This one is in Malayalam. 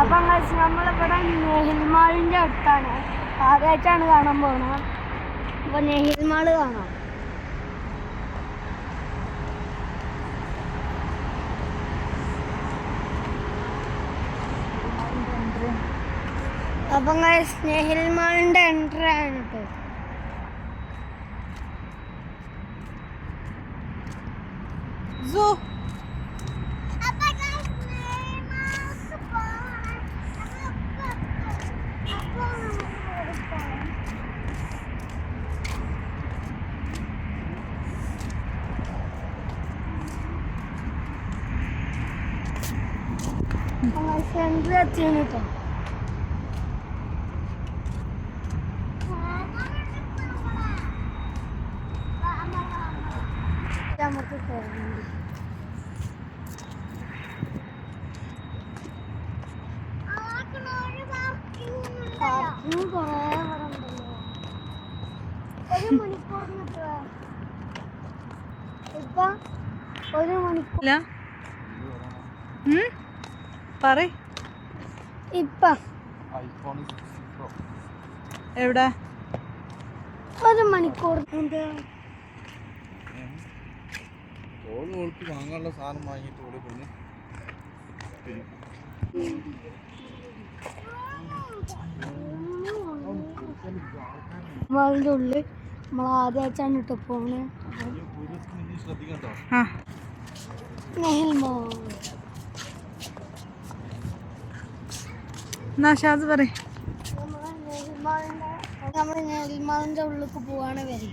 അപ്പം നമ്മളിവിടെ നെഹിൽമാളിന്റെ അടുത്താണ്. ആദ്യമായിട്ടാണ് കാണാൻ പോണത് അപ്പോൾ നെഹിൽമാൾ കാണാം. അപ്പം നെഹിൽമാളിന്റെ എൻട്രി ആണ് കേട്ടോ സോ. നമുക്ക് കയറണം പാർക്കിങ് കുറേ ഇവിടെ ഉണ്ടല്ലോ ഒരു മണിക്കൂറിന് ഇപ്പൊ ഒരു മണിക്കൂർ ഇപ്പൊ. എവിടെ? ഒരു മണിക്കൂർ വാങ്ങാനുള്ള സാധനം വാങ്ങിയിട്ട് ഉള്ളിൽ നമ്മൾ ആദ്യമായിട്ടാണ് കേട്ടോ പോണേ. ശ്രദ്ധിക്കട്ടോ. എന്നാ ഷാസ് നമ്മൾ നെഹിൽമാളിന്റെ ഉള്ളിലേക്ക് പോവാണ് വരെ.